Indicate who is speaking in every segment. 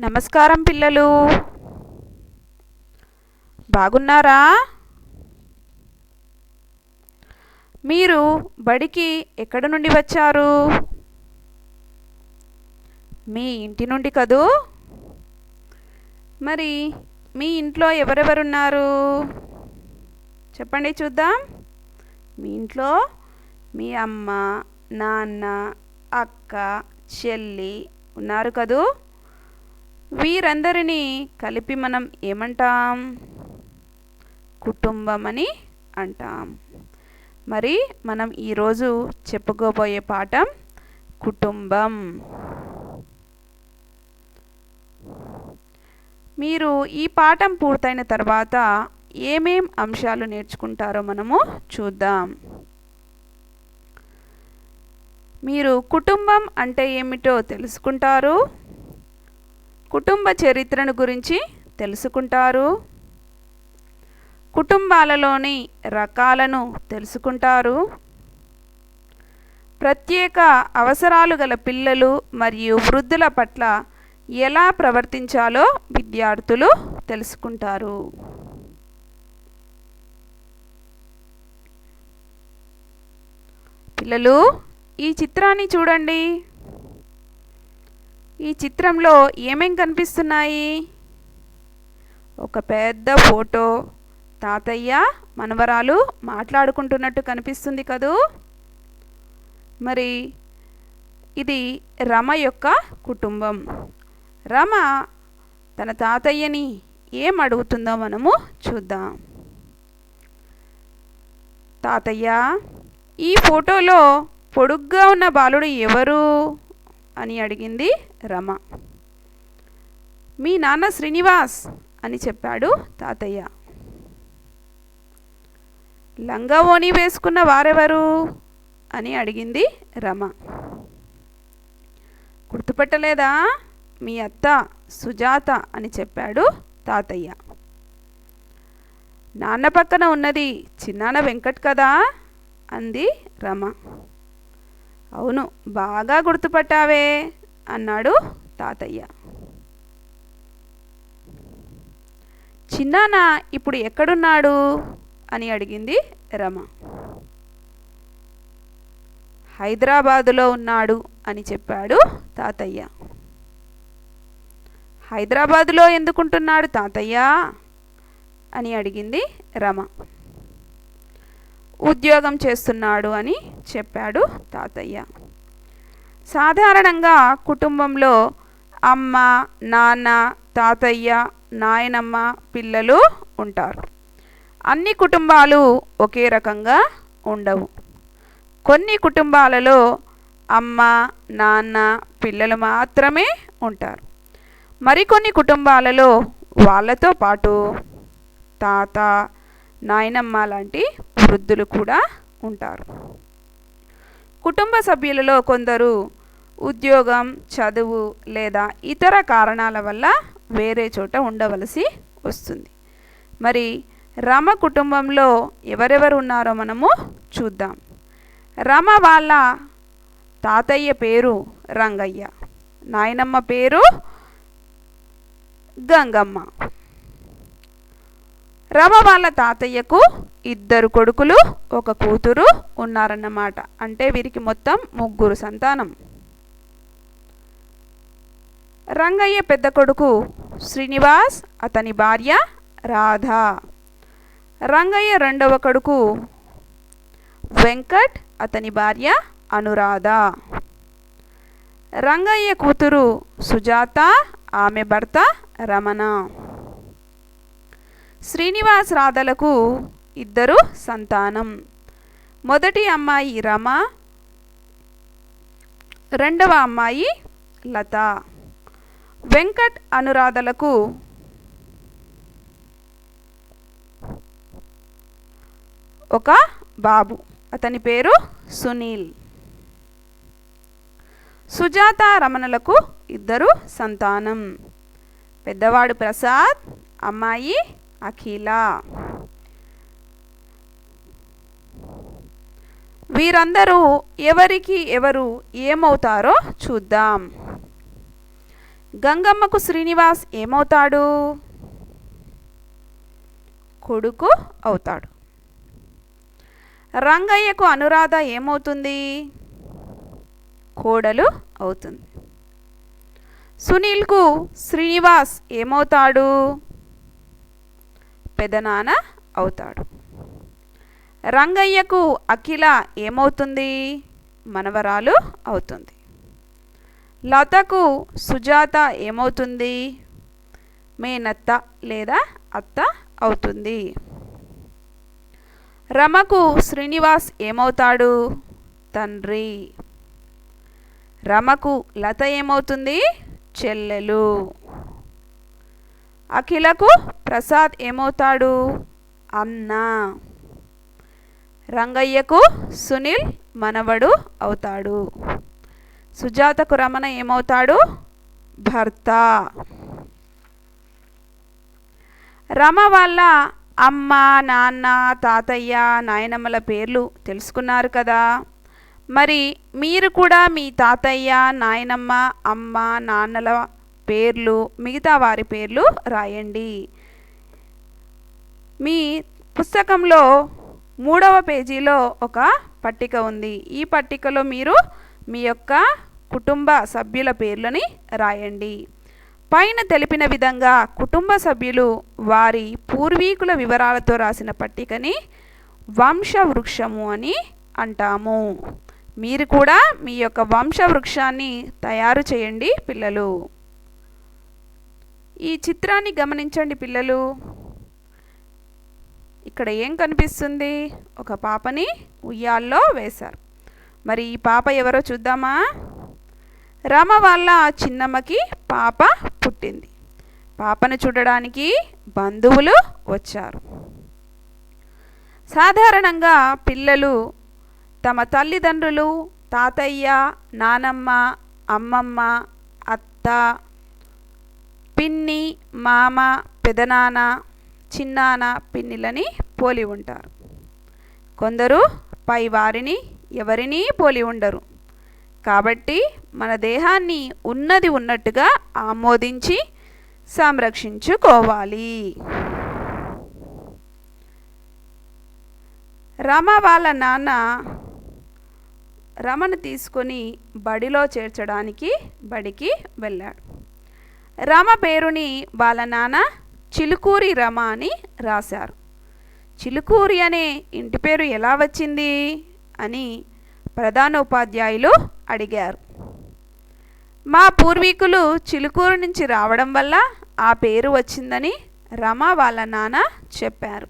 Speaker 1: నమస్కారం పిల్లలు. బాగున్నారా? మీరు బడికి ఎక్కడ నుండి వచ్చారు? మీ ఇంటి నుండి కదూ? మరి మీ ఇంట్లో ఎవరెవరున్నారు? చెప్పండి చూద్దాం. మీ ఇంట్లో మీ అమ్మ నాన్న అక్క చెల్లి ఉన్నారు కదూ? వీరందరినీ కలిపి మనం ఏమంటాం? కుటుంబం అని అంటాం. మరి మనం ఈరోజు చెప్పుకోబోయే పాఠం కుటుంబం. మీరు ఈ పాఠం పూర్తయిన తర్వాత ఏమేం అంశాలు నేర్చుకుంటారో మనము చూద్దాం. మీరు కుటుంబం అంటే ఏమిటో తెలుసుకుంటారు? కుటుంబ చరిత్రను గురించి తెలుసుకుంటారు. కుటుంబాలలోని రకాలను తెలుసుకుంటారు. ప్రత్యేక అవసరాలు గల పిల్లలు మరియు వృద్ధుల పట్ల ఎలా ప్రవర్తించాలో విద్యార్థులు తెలుసుకుంటారు. పిల్లలు ఈ చిత్రాన్ని చూడండి. ఈ చిత్రంలో ఏమేం కనిపిస్తున్నాయి? ఒక పెద్ద ఫోటో. తాతయ్య మనవరాలు మాట్లాడుకుంటున్నట్టు కనిపిస్తుంది కదూ? మరి ఇది రమ యొక్క కుటుంబం. రమ తన తాతయ్యని ఏం అడుగుతుందో మనము చూద్దాం. తాతయ్య ఈ ఫోటోలో పొడుగ్గా ఉన్న బాలుడు ఎవరు? అని అడిగింది రమ. మీ నాన్న శ్రీనివాస్ అని చెప్పాడు తాతయ్య. లంగావోని వేసుకున్న వారెవరు? అని అడిగింది రమ. గుర్తుపెట్టలేదా? మీ అత్త సుజాత అని చెప్పాడు తాతయ్య. నాన్న పక్కన ఉన్నది చిన్నాన్న వెంకట్ కదా? అంది రమ. అవును బాగా గుర్తుపట్టావే. అన్నాడు తాతయ్య. చిన్నాన్న ఇప్పుడు ఎక్కడున్నాడు? అని అడిగింది రమ. హైదరాబాదులో ఉన్నాడు అని చెప్పాడు తాతయ్య. హైదరాబాదులో ఎందుకుంటున్నాడు తాతయ్య? అని అడిగింది రమ. ఉద్యోగం చేస్తున్నాడు అని చెప్పాడు తాతయ్య. సాధారణంగా కుటుంబంలో అమ్మ నాన్న తాతయ్య నాయనమ్మ పిల్లలు ఉంటారు. అన్ని కుటుంబాలు ఒకే రకంగా ఉండవు. కొన్ని కుటుంబాలలో అమ్మ నాన్న పిల్లలు మాత్రమే ఉంటారు. మరికొన్ని కుటుంబాలలో వాళ్ళతో పాటు తాత నాయనమ్మ లాంటి వృద్ధులు కూడా ఉంటారు. కుటుంబ సభ్యులలో కొందరు ఉద్యోగం చదువు లేదా ఇతర కారణాల వల్ల వేరే చోట ఉండవలసి వస్తుంది. మరి రమ కుటుంబంలో ఎవరెవరు ఉన్నారో మనము చూద్దాం. రమ వాళ్ళ తాతయ్య పేరు రంగయ్య నాయనమ్మ పేరు గంగమ్మ. రమ వాళ్ళ తాతయ్యకు ఇద్దరు కొడుకులు ఒక కూతురు ఉన్నారన్నమాట. అంటే వీరికి మొత్తం ముగ్గురు సంతానం. రంగయ్య పెద్ద కొడుకు శ్రీనివాస్ అతని భార్య రాధ. రంగయ్య రెండవ కొడుకు వెంకట్ అతని భార్య అనురాధ. రంగయ్య కూతురు సుజాత ఆమె భర్త రమణ. శ్రీనివాస్ రాధలకు ఇద్దరు సంతానం. మొదటి అమ్మాయి రమ రెండవ అమ్మాయి లత. వెంకట్ అనురాధలకు ఒక బాబు. అతని పేరు సునీల్. సుజాత రమణలకు ఇద్దరు సంతానం. పెద్దవాడు ప్రసాద్ అమ్మాయి అఖిల. వీరందరూ ఎవరికి ఎవరు ఏమవుతారో చూద్దాం. గంగమ్మకు శ్రీనివాస్ ఏమవుతాడు? కొడుకు అవుతాడు. రంగయ్యకు అనురాధ ఏమవుతుంది? కోడలు అవుతుంది. సునీల్కు శ్రీనివాస్ ఏమవుతాడు? పెదనాన్న అవుతాడు. రంగయ్యకు అఖిల ఏమవుతుంది? మనవరాలు అవుతుంది. లతకు సుజాత ఏమవుతుంది? మేనత్త లేదా అత్త అవుతుంది. రమకు శ్రీనివాస్ ఏమవుతాడు? తండ్రి. రమకు లత ఏమవుతుంది? చెల్లెలు. అఖిలకు ప్రసాద్ ఏమవుతాడు? అన్న. రంగయ్యకు సునీల్ మనవడు అవుతాడు. సుజాతకు రమణ ఏమవుతాడు? భర్త. రమ వాళ్ళ అమ్మ నాన్న తాతయ్య నాయనమ్మల పేర్లు తెలుసుకున్నారు కదా. మరి మీరు కూడా మీ తాతయ్య నాయనమ్మ అమ్మ నాన్నల పేర్లు మిగతా వారి పేర్లు రాయండి. మీ పుస్తకంలో మూడవ పేజీలో ఒక పట్టిక ఉంది. ఈ పట్టికలో మీరు మీ యొక్క కుటుంబ సభ్యుల పేర్లని రాయండి. పైన తెలిపిన విధంగా కుటుంబ సభ్యులు వారి పూర్వీకుల వివరాలతో రాసిన పట్టికని వంశవృక్షము అని అంటాము. మీరు కూడా మీ యొక్క వంశవృక్షాన్ని తయారు చేయండి పిల్లలు. ఈ చిత్రాన్ని గమనించండి పిల్లలు. ఇక్కడ ఏం కనిపిస్తుంది? ఒక పాపని ఉయ్యాల్లో వేశారు. మరి ఈ పాప ఎవరో చూద్దామా? రమ వాళ్ళ చిన్నమ్మకి పాప పుట్టింది. పాపను చూడడానికి బంధువులు వచ్చారు. సాధారణంగా పిల్లలు తమ తల్లిదండ్రులు తాతయ్య నానమ్మ అమ్మమ్మ అత్త పిన్ని మామ పెదనాన్న చిన్నాన్న పిన్నిలని పోలి ఉంటారు. కొందరు పై వారిని ఎవరినీ పోలి ఉండరు. కాబట్టి మన దేహాన్ని ఉన్నది ఉన్నట్టుగా ఆమోదించి సంరక్షించుకోవాలి. రమ వాళ్ళ నాన్న రమను తీసుకొని బడిలో చేర్చడానికి బడికి వెళ్ళాడు. రమ పేరుని వాళ్ళ నాన్న చిలుకూరి రమ అని రాశారు. చిలుకూరి అనే ఇంటి పేరు ఎలా వచ్చింది అని ప్రధానోపాధ్యాయులు అడిగారు. మా పూర్వీకులు చిలుకూరు నుంచి రావడం వల్ల ఆ పేరు వచ్చిందని రమ వాళ్ళ నాన్న చెప్పారు.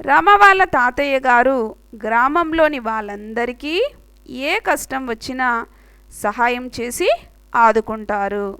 Speaker 1: రమ వాళ్ళ తాతయ్య గారు గ్రామంలోని వాళ్ళందరికీ ఏ కష్టం వచ్చినా సహాయం చేసి ఆదుకుంటారు.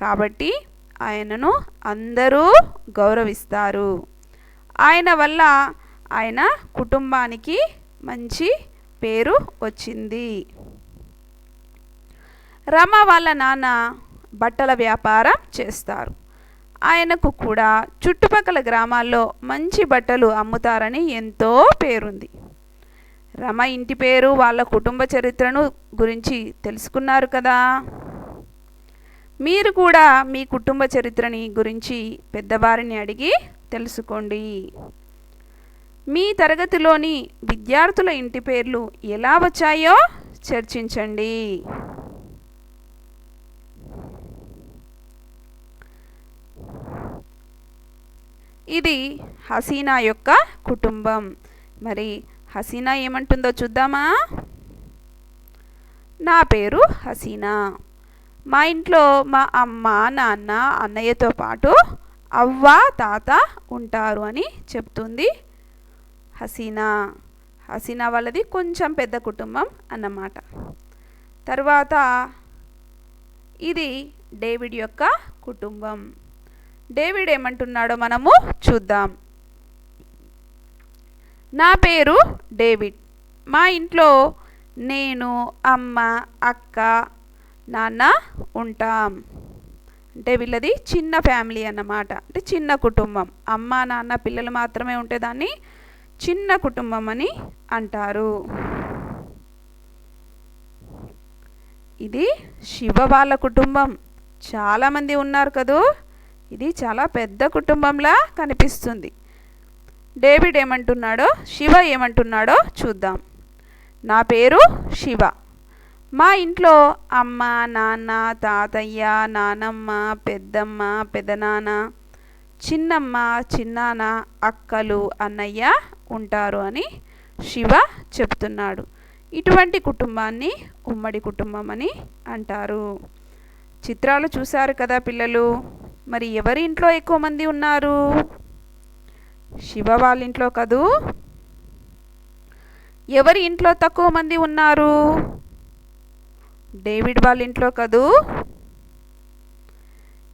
Speaker 1: కాబట్టి ఆయనను అందరూ గౌరవిస్తారు. ఆయన వల్ల ఆయన కుటుంబానికి మంచి పేరు వచ్చింది. రమ వాళ్ళ నాన్న బట్టల వ్యాపారం చేస్తారు. ఆయనకు కూడా చుట్టుపక్కల గ్రామాల్లో మంచి బట్టలు అమ్ముతారని ఎంతో పేరుంది. రమ ఇంటి పేరు వాళ్ళ కుటుంబ చరిత్రను గురించి తెలుసుకున్నారు కదా? మీరు కూడా మీ కుటుంబ చరిత్రని గురించి పెద్దవారిని అడిగి తెలుసుకోండి. మీ తరగతిలోని విద్యార్థుల ఇంటి పేర్లు ఎలా వచ్చాయో చర్చించండి. ఇది హసీనా యొక్క కుటుంబం. మరి హసీనా ఏమంటుందో చూద్దామా? నా పేరు హసీనా. మా ఇంట్లో మా అమ్మ నాన్న అన్నయ్యతో పాటు అవ్వ తాత ఉంటారు అని చెప్తుంది హసీనా హసీనా వాళ్ళది కొంచెం పెద్ద కుటుంబం అన్నమాట. తర్వాత ఇది డేవిడ్ యొక్క కుటుంబం. డేవిడ్ ఏమంటున్నాడో మనము చూద్దాం. నా పేరు డేవిడ్. మా ఇంట్లో నేను అమ్మ అక్క నాన్న ఉంటాం. అంటే వీళ్ళది చిన్న ఫ్యామిలీ అన్నమాట. అంటే చిన్న కుటుంబం. అమ్మ నాన్న పిల్లలు మాత్రమే ఉంటే దాన్ని చిన్న కుటుంబం అని అంటారు. ఇది శివ వాళ్ళ కుటుంబం. చాలామంది ఉన్నారు కదూ? ఇది చాలా పెద్ద కుటుంబంలా కనిపిస్తుంది. డేవిడ్ ఏమంటున్నాడో శివ ఏమంటున్నాడో చూద్దాం. నా పేరు శివ. మా ఇంట్లో అమ్మ నాన్న తాతయ్య నానమ్మ పెద్దమ్మ పెదనాన్న చిన్నమ్మ చిన్నాన్న అక్కలు అన్నయ్య ఉంటారు అని శివ చెప్తున్నాడు. ఇటువంటి కుటుంబాన్ని ఉమ్మడి కుటుంబం అని అంటారు. చిత్రాలు చూశారు కదా పిల్లలు? మరి ఎవరి ఇంట్లో ఎక్కువ మంది ఉన్నారు? శివ వాళ్ళ ఇంట్లో కదూ? ఎవరి ఇంట్లో తక్కువ మంది ఉన్నారు? డేవిడ్ వాళ్ళ ఇంట్లో కదూ?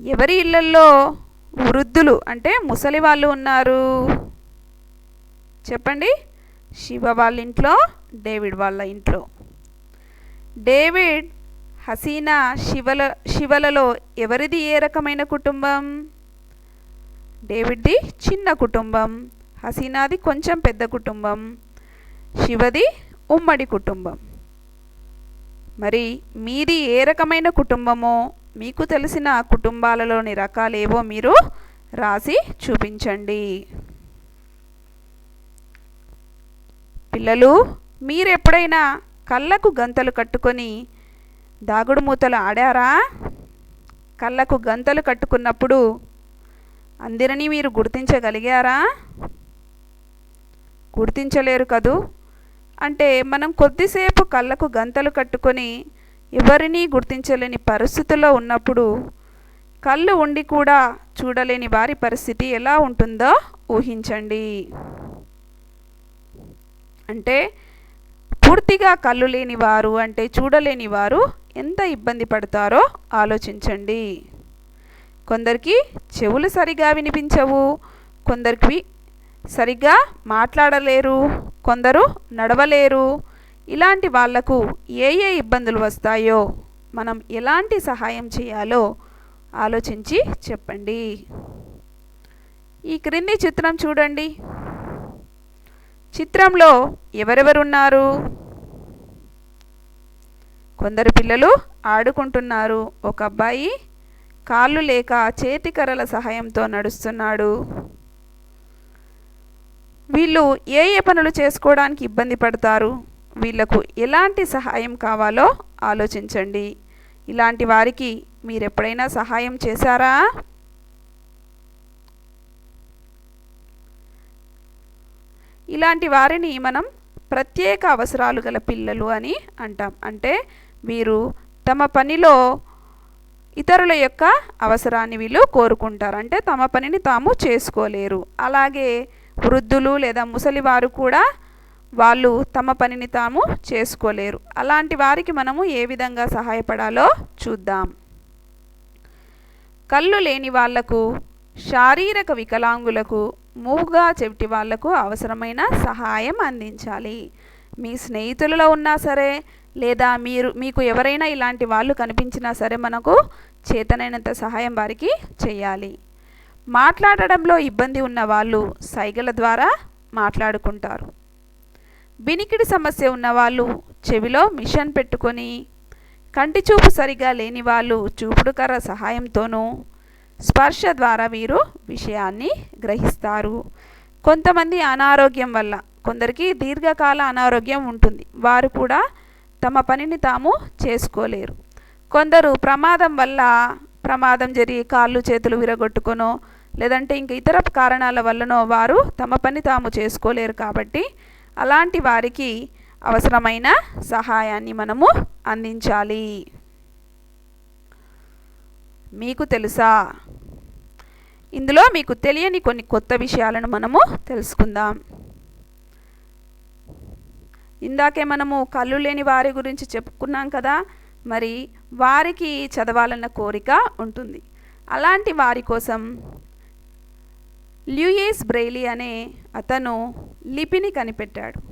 Speaker 1: ఎవరి ఇళ్ళల్లో వృద్ధులు అంటే ముసలి వాళ్ళు ఉన్నారు. చెప్పండి. శివ వాళ్ళ ఇంట్లో డేవిడ్ వాళ్ళ ఇంట్లో. డేవిడ్ హసీనా శివల శివలలో ఎవరిది ఏ రకమైన కుటుంబం? డేవిడ్ది చిన్న కుటుంబం హసీనాది కొంచెం పెద్ద కుటుంబం శివది ఉమ్మడి కుటుంబం. మరి మీది ఏ రకమైన కుటుంబమో మీకు తెలిసిన కుటుంబాలలోని రకాలేవో మీరు రాసి చూపించండి. పిల్లలు మీరు ఎప్పుడైనా కళ్ళకు గంతలు కట్టుకొని దాగుడు మూతలు ఆడారా? కళ్ళకు గంతలు కట్టుకున్నప్పుడు అందరినీ మీరు గుర్తించగలిగారా? గుర్తించలేరు కదూ? అంటే మనం కొద్దిసేపు కళ్ళకు గంతలు కట్టుకొని ఎవరినీ గుర్తించలేని పరిస్థితుల్లో ఉన్నప్పుడు కళ్ళు ఉండి కూడా చూడలేని వారి పరిస్థితి ఎలా ఉంటుందో ఊహించండి. అంటే పూర్తిగా కళ్ళు లేని వారు అంటే చూడలేని వారు ఎంత ఇబ్బంది పడతారో ఆలోచించండి. కొందరికి చెవులు సరిగా వినిపించవు కొందరికి సరిగ్గా మాట్లాడలేరు కొందరు నడవలేరు ఇలాంటి వాళ్ళకు ఏ ఏ ఇబ్బందులు వస్తాయో మనం ఎలాంటి సహాయం చేయాలో ఆలోచించి చెప్పండి. ఈ క్రింది చిత్రం చూడండి. చిత్రంలో ఎవరెవరున్నారు? కొందరు పిల్లలు ఆడుకుంటున్నారు. ఒక అబ్బాయి కాళ్ళు లేక చేతికర్రల సహాయంతో నడుస్తున్నాడు. వీళ్ళు ఏ ఏ పనులు చేసుకోవడానికి ఇబ్బంది పడతారు? వీళ్ళకు ఎలాంటి సహాయం కావాలో ఆలోచించండి. ఇలాంటి వారికి మీరు ఎప్పుడైనా సహాయం చేశారా? ఇలాంటి వారిని మనం ప్రత్యేక అవసరాలు గల పిల్లలు అని అంటాం. అంటే వీరు తమ పనిలో ఇతరుల యొక్క అవసరాన్ని వీళ్ళు కోరుకుంటారు. అంటే తమ పనిని తాము చేసుకోలేరు. అలాగే వృద్ధులు లేదా ముసలివారు కూడా వాళ్ళు తమ పనిని తాము చేసుకోలేరు. అలాంటి వారికి మనము ఏ విధంగా సహాయపడాలో చూద్దాం. కళ్ళు లేని వాళ్ళకు శారీరక వికలాంగులకు మూగా చెవిటి వాళ్ళకు అవసరమైన సహాయం అందించాలి. మీ స్నేహితులలో ఉన్నా సరే లేదా మీరు మీకు ఎవరైనా ఇలాంటి వాళ్ళు కనిపించినా సరే మనకు చేతనైనంత సహాయం వారికి చేయాలి. మాట్లాడడంలో ఇబ్బంది ఉన్న వాళ్ళు సైగల ద్వారా మాట్లాడుకుంటారు. వినికిడి సమస్య ఉన్నవాళ్ళు చెవిలో మిషన్ పెట్టుకొని కంటి చూపు సరిగా లేని వాళ్ళు చూపుడు కర్ర సహాయంతోనూ స్పర్శ ద్వారా వీరు విషయాన్ని గ్రహిస్తారు. కొంతమంది అనారోగ్యం వల్ల కొందరికి దీర్ఘకాల అనారోగ్యం ఉంటుంది. వారు కూడా తమ పనిని తాము చేసుకోలేరు. కొందరు ప్రమాదం వల్ల ప్రమాదం జరిగి కాళ్ళు చేతులు విరగొట్టుకొనో లేదంటే ఇంక ఇతర కారణాల వల్లనో వారు తమ పని తాము చేసుకోలేరు కాబట్టి అలాంటి వారికి అవసరమైన సహాయాన్ని మనము అందించాలి. మీకు తెలుసా? ఇందులో మీకు తెలియని కొన్ని కొత్త విషయాలను మనము తెలుసుకుందాం. ఇందాకే మనము కళ్ళు లేని వారి గురించి చెప్పుకున్నాం కదా మరి వారికి చదవాలన్న కోరిక ఉంటుంది. అలాంటి వారి కోసం ల్యూయిస్ బ్రెయిలీ అనే అతను లిపిని కనిపెట్టాడు.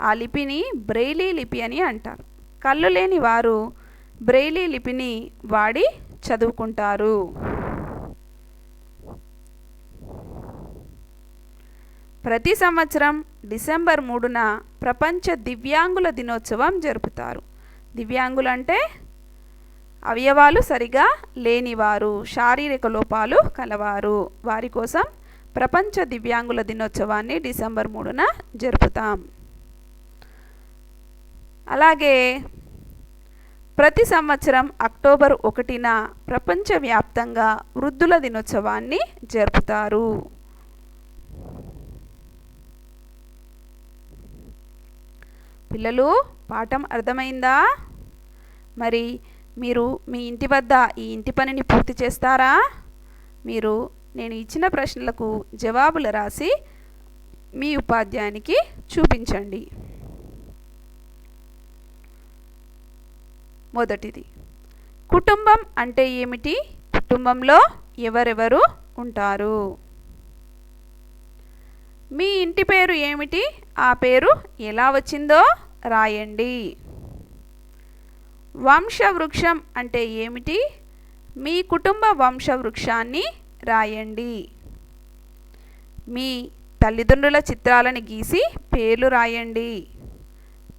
Speaker 1: ఆ లిపిని బ్రెయిలీ లిపి అని అంటారు. కళ్ళు లేని వారు బ్రెయిలీ లిపిని వాడి చదువుకుంటారు. ప్రతి సంవత్సరం డిసెంబర్ మూడున ప్రపంచ దివ్యాంగుల దినోత్సవం జరుపుతారు. దివ్యాంగులు అంటే అవయవాలు సరిగా లేనివారు శారీరక లోపాలు కలవారు. వారి కోసం ప్రపంచ దివ్యాంగుల దినోత్సవాన్ని డిసెంబర్ మూడున జరుపుతాం. అలాగే ప్రతి సంవత్సరం అక్టోబర్ ఒకటిన ప్రపంచవ్యాప్తంగా వృద్ధుల దినోత్సవాన్ని జరుపుతారు. పిల్లలు పాఠం అర్థమైందా? మరి మీరు మీ ఇంటి వద్ద ఈ ఇంటి పనిని పూర్తి చేస్తారా? మీరు నేను ఇచ్చిన ప్రశ్నలకు జవాబులు రాసి మీ ఉపాధ్యాయునికి చూపించండి. మొదటిది కుటుంబం అంటే ఏమిటి? కుటుంబంలో ఎవరెవరు ఉంటారు? మీ ఇంటి పేరు ఏమిటి? ఆ పేరు ఎలా వచ్చిందో రాయండి. వంశవృక్షం అంటే ఏమిటి? మీ కుటుంబ వంశవృక్షాన్ని రాయండి. మీ తల్లిదండ్రుల చిత్రాలను గీసి పేర్లు రాయండి.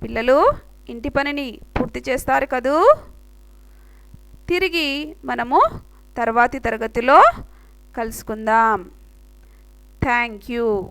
Speaker 1: పిల్లలు ఇంటి పనిని పూర్తి చేస్తారు కదూ? తిరిగి మనము తర్వాతి తరగతిలో కలుసుకుందాం. Thank you.